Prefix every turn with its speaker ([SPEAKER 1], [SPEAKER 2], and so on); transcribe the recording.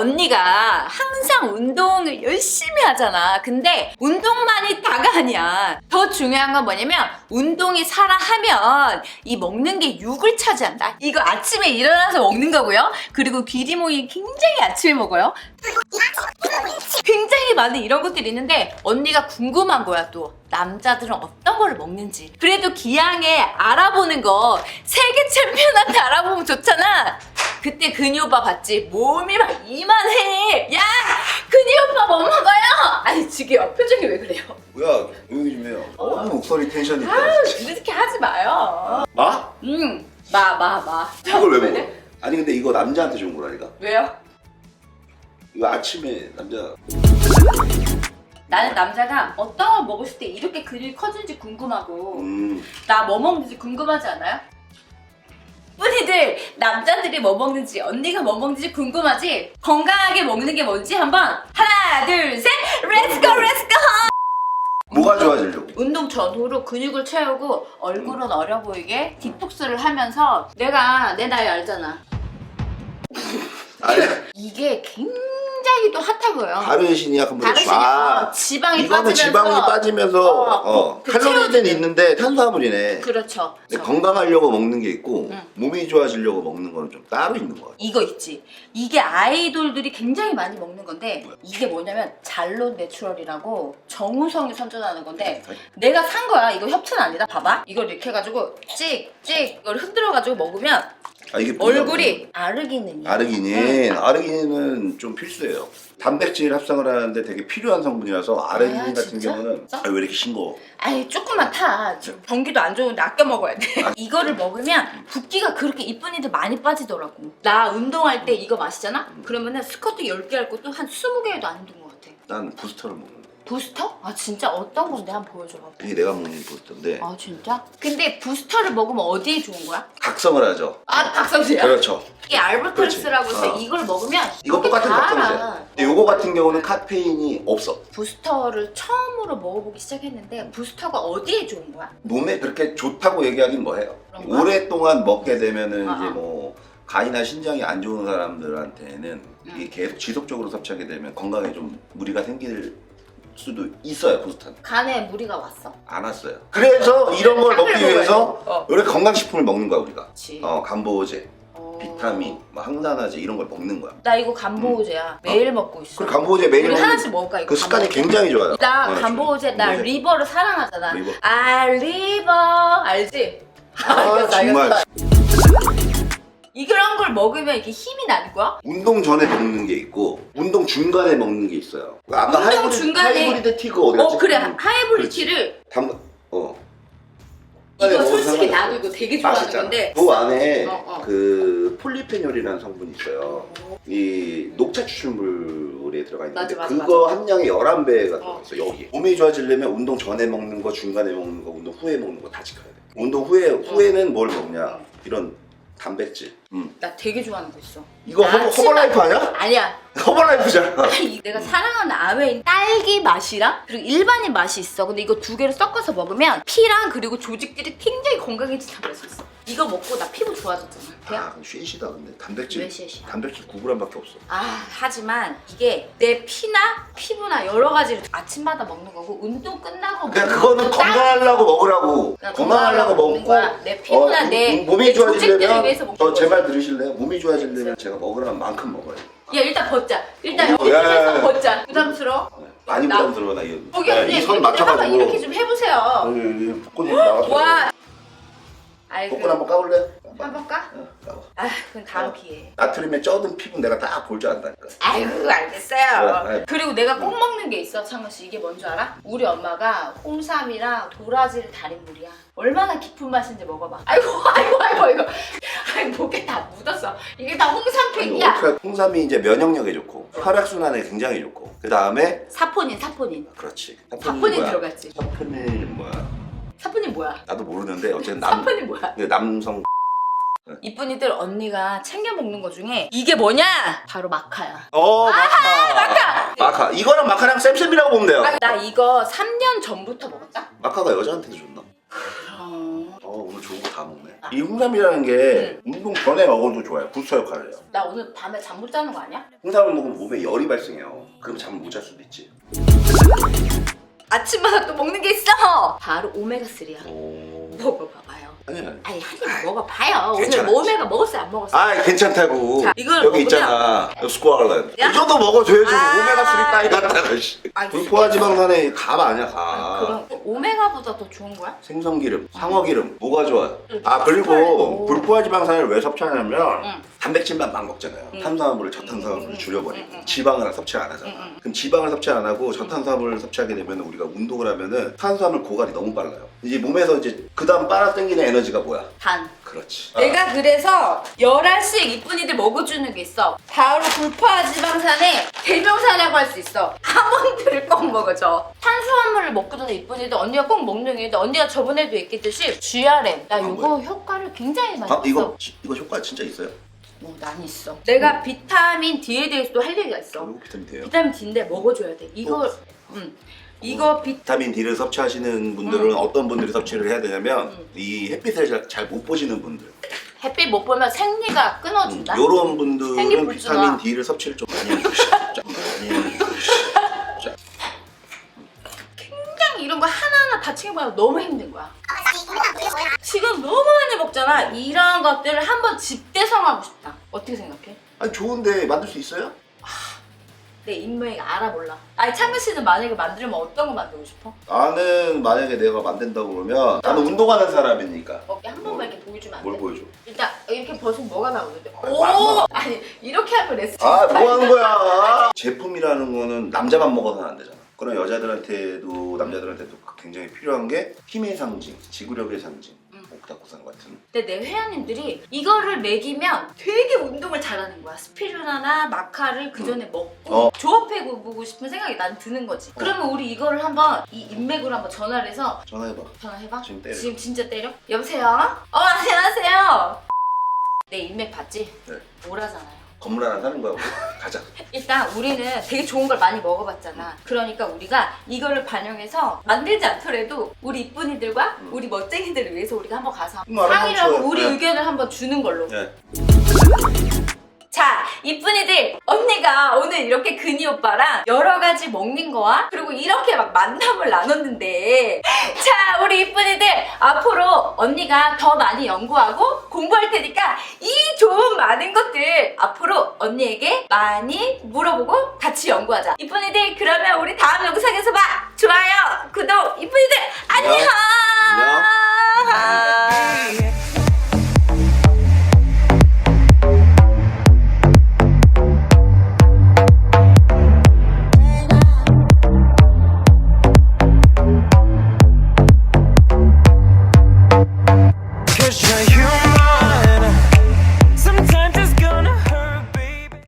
[SPEAKER 1] 언니가 항상 운동을 열심히 하잖아. 근데 운동만이 다가 아니야. 더 중요한 건 뭐냐면 운동이 살아 하면 이 먹는 게 육을 차지한다. 이거 아침에 일어나서 먹는 거고요. 그리고 귀리 모이 굉장히 아침에 먹어요. 굉장히 많은 이런 것들이 있는데 언니가 궁금한 거야 또 남자들은 어떤 거를 먹는지 그래도 기왕에 알아보는 거 세계 챔피언한테 알아보면 좋잖아 그때 근이 오빠 봤지 몸이 막 이만해 야 근이 오빠 뭐 먹어요 아니 지금 표정이 왜 그래요
[SPEAKER 2] 뭐야 조용히 좀 해요. 어 목소리 텐션이 있다.
[SPEAKER 1] 아유 이렇게 하지 마요
[SPEAKER 2] 마?
[SPEAKER 1] 음마마마
[SPEAKER 2] 이걸 왜 먹어? 아니 근데 이거 남자한테 좋은 거라니까.
[SPEAKER 1] 왜요?
[SPEAKER 2] 이거 아침에 남자
[SPEAKER 1] 나는 남자가 어떤 걸 먹었을 때 이렇게 근육이 커지는지 궁금하고
[SPEAKER 2] 음
[SPEAKER 1] 나 뭐 먹는지 궁금하지 않아요? 뿌니들 남자들이 뭐 먹는지 언니가 뭐 먹는지 궁금하지? 건강하게 먹는 게 뭔지 한번 하나 둘셋 렛츠고 렛츠고
[SPEAKER 2] 뭐가 좋아지려고?
[SPEAKER 1] 운동 전후로 근육을 채우고 얼굴은 어려 보이게 디톡스를 하면서 내가 내 나이 알잖아
[SPEAKER 2] 아니
[SPEAKER 1] 이게 굉장히 또 핫하고요
[SPEAKER 2] 하루의 신이 약간 뭐 아,
[SPEAKER 1] 어, 지방이
[SPEAKER 2] 이거는
[SPEAKER 1] 빠지면서
[SPEAKER 2] 지방이 빠지면서
[SPEAKER 1] 어,
[SPEAKER 2] 어,
[SPEAKER 1] 그
[SPEAKER 2] 칼로리는
[SPEAKER 1] 채워지는.
[SPEAKER 2] 있는데 탄수화물이네.
[SPEAKER 1] 그렇죠
[SPEAKER 2] 근데 건강하려고 먹는 게 있고
[SPEAKER 1] 응.
[SPEAKER 2] 몸이 좋아지려고 먹는 거는 좀 따로 있는 거 같아.
[SPEAKER 1] 이거 있지. 이게 아이돌들이 굉장히 많이 먹는 건데
[SPEAKER 2] 뭐야?
[SPEAKER 1] 이게 뭐냐면 잘론 내추럴이라고 정우성이 선전하는 건데
[SPEAKER 2] 네.
[SPEAKER 1] 내가 산 거야. 이거 협찬 아니다. 봐봐. 이걸 이렇게 해가지고 찍 찍 이걸 흔들어가지고 먹으면
[SPEAKER 2] 아 이게?
[SPEAKER 1] 얼굴이 아르기는이.
[SPEAKER 2] 아르기닌, 아르기닌은 좀 필수예요. 단백질 합성을 하는데 되게 필요한 성분이라서 아르기닌
[SPEAKER 1] 아,
[SPEAKER 2] 같은
[SPEAKER 1] 진짜?
[SPEAKER 2] 경우는
[SPEAKER 1] 진짜?
[SPEAKER 2] 아, 왜 이렇게 싱거워?
[SPEAKER 1] 아니 조금만 타. 지금 경기도 안 좋은데 아껴 먹어야 돼. 이거를 먹으면 붓기가 그렇게 이쁜 이들 많이 빠지더라고. 나 운동할 때 이거 마시잖아? 그러면은 스쿼트 10개 할 것도 한 20개도 안 힘든 것 같아.
[SPEAKER 2] 난 부스터를 먹는데.
[SPEAKER 1] 부스터? 아 진짜 어떤 건데 한번 보여줘봐.
[SPEAKER 2] 이게 내가 먹는 부스터인데
[SPEAKER 1] 아 진짜? 근데 부스터를 먹으면 어디에 좋은 거야?
[SPEAKER 2] 각성을 하죠.
[SPEAKER 1] 아 박성수야?
[SPEAKER 2] 그렇죠.
[SPEAKER 1] 이게 알버트렉스라고 해서
[SPEAKER 2] 그렇지. 어.
[SPEAKER 1] 이걸 먹으면
[SPEAKER 2] 이거
[SPEAKER 1] 이게
[SPEAKER 2] 똑같은
[SPEAKER 1] 다
[SPEAKER 2] 각성제.
[SPEAKER 1] 알아.
[SPEAKER 2] 근데 요거 같은 경우는 카페인이 없어.
[SPEAKER 1] 부스터를 처음으로 먹어보기 시작했는데 부스터가 어디에 좋은 거야?
[SPEAKER 2] 몸에 그렇게 좋다고 얘기하긴 뭐해요.
[SPEAKER 1] 그런가?
[SPEAKER 2] 오랫동안 먹게 되면은
[SPEAKER 1] 아,
[SPEAKER 2] 이제
[SPEAKER 1] 아.
[SPEAKER 2] 뭐 간이나 신장이 안 좋은 사람들한테는 이게
[SPEAKER 1] 음.
[SPEAKER 2] 계속 지속적으로 섭취하게 되면 건강에 좀 무리가 생길 수도 있어요 부스터는
[SPEAKER 1] 간에 무리가 왔어?
[SPEAKER 2] 안 왔어요. 그래서 이런 걸 먹기
[SPEAKER 1] 먹어야
[SPEAKER 2] 위해서
[SPEAKER 1] 돼. 어.
[SPEAKER 2] 이렇게 건강식품을 먹는 거야 우리가. 어 간보제,
[SPEAKER 1] 어.
[SPEAKER 2] 비타민, 뭐 항산화제 이런 걸 먹는 거야.
[SPEAKER 1] 나 이거 간보호제야 매일 먹고 있어
[SPEAKER 2] 그리고 간보제 매일
[SPEAKER 1] 우리
[SPEAKER 2] 먹는
[SPEAKER 1] 하나씩 먹을까 이거
[SPEAKER 2] 그 습관이
[SPEAKER 1] 간보호제?
[SPEAKER 2] 굉장히 좋아요.
[SPEAKER 1] 나
[SPEAKER 2] 어,
[SPEAKER 1] 간보호제 나
[SPEAKER 2] 간보제.
[SPEAKER 1] 리버를 사랑하잖아
[SPEAKER 2] 리버.
[SPEAKER 1] 아 리버 알지?
[SPEAKER 2] 아,
[SPEAKER 1] 알겠어,
[SPEAKER 2] 정말
[SPEAKER 1] 알겠어. 이런 걸 먹으면 이렇게 힘이 나는 거야?
[SPEAKER 2] 운동 전에 먹는 게 있고 운동 중간에 먹는 게 있어요. 아까
[SPEAKER 1] 운동
[SPEAKER 2] 하이브리드,
[SPEAKER 1] 중간에-
[SPEAKER 2] 하이브리드 티그 어디 갔지?
[SPEAKER 1] 어 그래
[SPEAKER 2] 음,
[SPEAKER 1] 하이브리티를
[SPEAKER 2] 담 어.
[SPEAKER 1] 이거 솔직히
[SPEAKER 2] 상관없어.
[SPEAKER 1] 나도 이거 되게 좋아하는
[SPEAKER 2] 맛있잖아.
[SPEAKER 1] 건데
[SPEAKER 2] 그 안에
[SPEAKER 1] 어, 어.
[SPEAKER 2] 그 폴리페놀이라는 성분이 있어요. 이 녹차 추출물에 들어가 있는데
[SPEAKER 1] 맞아, 맞아,
[SPEAKER 2] 그거 함량이 11배가
[SPEAKER 1] 어.
[SPEAKER 2] 들어있어 여기. 몸이 좋아지려면 운동 전에 먹는 거, 중간에 먹는 거, 운동 후에 먹는 거 다 지켜야 돼. 운동 후에 후에는 뭘 먹냐?
[SPEAKER 1] 어.
[SPEAKER 2] 이런 단백질. 음.
[SPEAKER 1] 나 되게 좋아하는 거 있어
[SPEAKER 2] 이거
[SPEAKER 1] 아,
[SPEAKER 2] 허버,
[SPEAKER 1] 치마.
[SPEAKER 2] 허벌라이프 아니야?
[SPEAKER 1] 아니야
[SPEAKER 2] 허벌라이프잖아.
[SPEAKER 1] 이 내가 사랑하는 아메인 딸기 맛이랑 그리고 일반인 맛이 있어 근데 이거 두 개를 섞어서 먹으면 피랑 그리고 조직들이 굉장히 건강해진다고 그랬었어 이거 먹고 나 피부 좋아졌잖아
[SPEAKER 2] 아,
[SPEAKER 1] 돼요?
[SPEAKER 2] 그럼 쉐시다 근데 단백질.
[SPEAKER 1] 왜 쉐시야?
[SPEAKER 2] 단백질 9g밖에 없어.
[SPEAKER 1] 아 하지만 이게 내 피나 피부나 여러 가지를 아침마다 먹는 거고 운동 끝나고
[SPEAKER 2] 그냥
[SPEAKER 1] 먹는
[SPEAKER 2] 그거는
[SPEAKER 1] 딱
[SPEAKER 2] 건강하려고 먹으라고.
[SPEAKER 1] 그냥
[SPEAKER 2] 건강하려고
[SPEAKER 1] 먹는
[SPEAKER 2] 먹고
[SPEAKER 1] 거야. 내 피부나
[SPEAKER 2] 어,
[SPEAKER 1] 내-
[SPEAKER 2] 몸이
[SPEAKER 1] 내 조직들을
[SPEAKER 2] 좋아지려면
[SPEAKER 1] 위해서 먹는
[SPEAKER 2] 저제
[SPEAKER 1] 거지.
[SPEAKER 2] 말 들으실래요? 몸이 좋아지려면 제가 먹으라는 만큼 먹어요.
[SPEAKER 1] 야 일단 벗자 일단
[SPEAKER 2] 어,
[SPEAKER 1] 여기
[SPEAKER 2] 야, 야, 야.
[SPEAKER 1] 벗자 부담스러워?
[SPEAKER 2] 많이
[SPEAKER 1] 나-
[SPEAKER 2] 부담스러워 나 이거. 야,
[SPEAKER 1] 언니
[SPEAKER 2] 이손
[SPEAKER 1] 한번
[SPEAKER 2] 맞춰가지고.
[SPEAKER 1] 이렇게 좀 해보세요
[SPEAKER 2] 여기 복근이 나왔어.
[SPEAKER 1] 와 아이 그
[SPEAKER 2] 복근 한번 까볼래?
[SPEAKER 1] 한번 까?
[SPEAKER 2] 어, 까봐.
[SPEAKER 1] 아 그건 다음
[SPEAKER 2] 어.
[SPEAKER 1] 기회에
[SPEAKER 2] 나트륨에 쪄든 피부 내가 딱볼줄 안다니까.
[SPEAKER 1] 아이고 알겠어요
[SPEAKER 2] 그래,
[SPEAKER 1] 그리고 내가 꼭 먹는 게 있어 창근 씨 이게 뭔지 알아? 우리 엄마가 홍삼이랑 도라지를 달인 물이야 얼마나 깊은 맛인지 먹어봐 아이고 아이고 아이고 이거 아이고 목에 다 묻었어 이게 다
[SPEAKER 2] 아니,
[SPEAKER 1] 홍삼팩이야
[SPEAKER 2] 어떻게 홍삼이 이제 면역력에 좋고 혈액순환에 굉장히 좋고 그 다음에
[SPEAKER 1] 사포닌 사포닌
[SPEAKER 2] 그렇지.
[SPEAKER 1] 사포닌? 들어갔지
[SPEAKER 2] 사포닌 뭐야?
[SPEAKER 1] 사포닌 뭐야?
[SPEAKER 2] 나도 모르는데 어쨌든 남
[SPEAKER 1] 사포닌 뭐야?
[SPEAKER 2] 그 남성
[SPEAKER 1] 이쁜이들 언니가 챙겨 먹는 거 중에 이게 뭐냐? 바로 마카야
[SPEAKER 2] 어 마카 마카 마카 이거랑 마카랑 쌤쌤이라고 보면 돼요.
[SPEAKER 1] 아, 나 이거 3년 전부터 먹었다?
[SPEAKER 2] 마카가 여자한테도 좋나?
[SPEAKER 1] 어...
[SPEAKER 2] 어 오늘 좋은 거 다 먹네. 이 홍삼이라는 게 운동 전에 먹어도 좋아요. 부스터 역할을 해요.
[SPEAKER 1] 나 오늘 밤에 잠 못 자는 거 아니야?
[SPEAKER 2] 홍삼을 먹으면 몸에 열이 발생해요. 그럼 잠을 못잘 수도 있지.
[SPEAKER 1] 아침마다 또 먹는 게 있어. 바로 오메가3야.
[SPEAKER 2] 오.
[SPEAKER 1] 먹어봐봐요.
[SPEAKER 2] 아니 아니.
[SPEAKER 1] 아니 한입 먹어봐요. 오늘
[SPEAKER 2] 괜찮아.
[SPEAKER 1] 뭐 오메가 먹었어요 안 먹었어요?
[SPEAKER 2] 아 괜찮다고.
[SPEAKER 1] 자, 이걸
[SPEAKER 2] 여기
[SPEAKER 1] 먹으면-
[SPEAKER 2] 있잖아.
[SPEAKER 1] 야.
[SPEAKER 2] 이 정도 먹어줘야지.
[SPEAKER 1] 아.
[SPEAKER 2] 오메가 3 따위 갖다가. 씨.
[SPEAKER 1] 아,
[SPEAKER 2] 불포화 지방산에 감 아니야 감.
[SPEAKER 1] 그럼 오메가 보다 더 좋은 거야?
[SPEAKER 2] 생선기름, 상어기름 뭐가 좋아요?
[SPEAKER 1] 응.
[SPEAKER 2] 아 그리고
[SPEAKER 1] 오.
[SPEAKER 2] 불포화 지방산을 왜 섭취하냐면
[SPEAKER 1] 응.
[SPEAKER 2] 단백질만 막 먹잖아요.
[SPEAKER 1] 응.
[SPEAKER 2] 탄수화물을 저탄수화물을 줄여버리고
[SPEAKER 1] 응, 응.
[SPEAKER 2] 지방을 섭취 안 하잖아.
[SPEAKER 1] 응, 응.
[SPEAKER 2] 그럼 지방을 섭취 안 하고 저탄수화물을 섭취하게 되면 우리가 운동을 하면은 탄수화물 고갈이 너무 빨라요. 이제 몸에서 이제 그 다음 빨아당기는 에너지가 뭐야?
[SPEAKER 1] 단.
[SPEAKER 2] 그렇지.
[SPEAKER 1] 내가 그래서 열알씩 이쁜이들 먹어주는 게 있어. 바로 불포화 지방산의 대명사라고 할 수 있어. 아몬드를 꼭 먹어줘. 탄수화물을 먹고 전에 이쁜이들 언니가 꼭 먹는 게 있는데 언니가 저번에도 얘기했듯이 GRM. 나
[SPEAKER 2] 아,
[SPEAKER 1] 이거
[SPEAKER 2] 뭐야?
[SPEAKER 1] 효과를 굉장히 많이
[SPEAKER 2] 아
[SPEAKER 1] 봤어.
[SPEAKER 2] 이거 지- 이거 효과 진짜 있어요?
[SPEAKER 1] 어, 난 있어. 내가 비타민 D에 대해서도 할 얘기가 있어.
[SPEAKER 2] 비타민 D예요.
[SPEAKER 1] 비타민 D인데 먹어줘야 돼. 이거,
[SPEAKER 2] 어.
[SPEAKER 1] 음, 이거 비
[SPEAKER 2] 비타민 D를 섭취하시는 분들은
[SPEAKER 1] 응.
[SPEAKER 2] 어떤 분들이 섭취를 해야 되냐면
[SPEAKER 1] 응.
[SPEAKER 2] 이 햇빛을 잘 못 보시는 분들
[SPEAKER 1] 햇빛 못 보면 생리가 끊어진다.
[SPEAKER 2] 이런 분들은
[SPEAKER 1] 생리불순화.
[SPEAKER 2] 비타민 D를 섭취를 좀 많이 해주시죠. 좀 많이 해주시죠.
[SPEAKER 1] 굉장히 이런 거 챙겨봐도 너무 힘든 거야. 지금 너무 많이 먹잖아. 이런 것들을 한번 집대성하고 싶다. 어떻게 생각해?
[SPEAKER 2] 아니 좋은데 만들 수 있어요?
[SPEAKER 1] 내 인맥 알아볼라. 아니 창근 씨는 만약에 만들면 어떤 거 만들고 싶어?
[SPEAKER 2] 나는 만약에 내가 만든다고 그러면 나는 운동하는 사람이니까
[SPEAKER 1] 어깨 한 번만 이렇게 보여주면 안 돼?
[SPEAKER 2] 뭘 보여줘?
[SPEAKER 1] 일단 이렇게 벗으면 뭐가 나오는데?
[SPEAKER 2] 아니,
[SPEAKER 1] 오!
[SPEAKER 2] 안
[SPEAKER 1] 아니 이렇게 하면 레스토
[SPEAKER 2] 아뭐 하는 거야? 제품이라는 거는 남자만 먹어서는 안 되잖아. 그런 여자들한테도 남자들한테도 굉장히 필요한 게 힘의 상징, 지구력의 상징,
[SPEAKER 1] 음.
[SPEAKER 2] 옥타쿠산 같은.
[SPEAKER 1] 근데 내 회원님들이 이거를 먹이면 되게 운동을 잘하는 거야. 스피루나나 마카를 그 전에 먹고
[SPEAKER 2] 어.
[SPEAKER 1] 조합해 보고 싶은 생각이 난 드는 거지. 그러면 우리 이거를 한번 이 인맥으로 한번 전화를 해서
[SPEAKER 2] 전화해봐.
[SPEAKER 1] 전화해봐.
[SPEAKER 2] 지금 때려.
[SPEAKER 1] 지금 진짜 때려? 여보세요? 어 안녕하세요. 내 인맥 봤지?
[SPEAKER 2] 네.
[SPEAKER 1] 오라잖아요.
[SPEAKER 2] 건물 하나 사는 거야. 우리. 가자.
[SPEAKER 1] 일단 우리는 되게 좋은 걸 많이 먹어봤잖아. 그러니까 우리가 이거를 반영해서 만들지 않더라도 우리 이쁜이들과
[SPEAKER 2] 음.
[SPEAKER 1] 우리 멋쟁이들을 위해서 우리가 한번 가서
[SPEAKER 2] 음.
[SPEAKER 1] 상의를 하고. 우리
[SPEAKER 2] 네.
[SPEAKER 1] 의견을 한번 주는 걸로.
[SPEAKER 2] 네.
[SPEAKER 1] 언니가 오늘 이렇게 근이 오빠랑 여러 가지 먹는 거와 그리고 이렇게 막 만남을 나눴는데 자, 우리 이쁜이들 앞으로 언니가 더 많이 연구하고 공부할 테니까 이 좋은 많은 것들 앞으로 언니에게 많이 물어보고 같이 연구하자. 이쁜이들, 그러면 우리 다음 영상에서 봐. 좋아요, 구독, 이쁜이들, 안녕.
[SPEAKER 2] 안녕.
[SPEAKER 1] 안녕.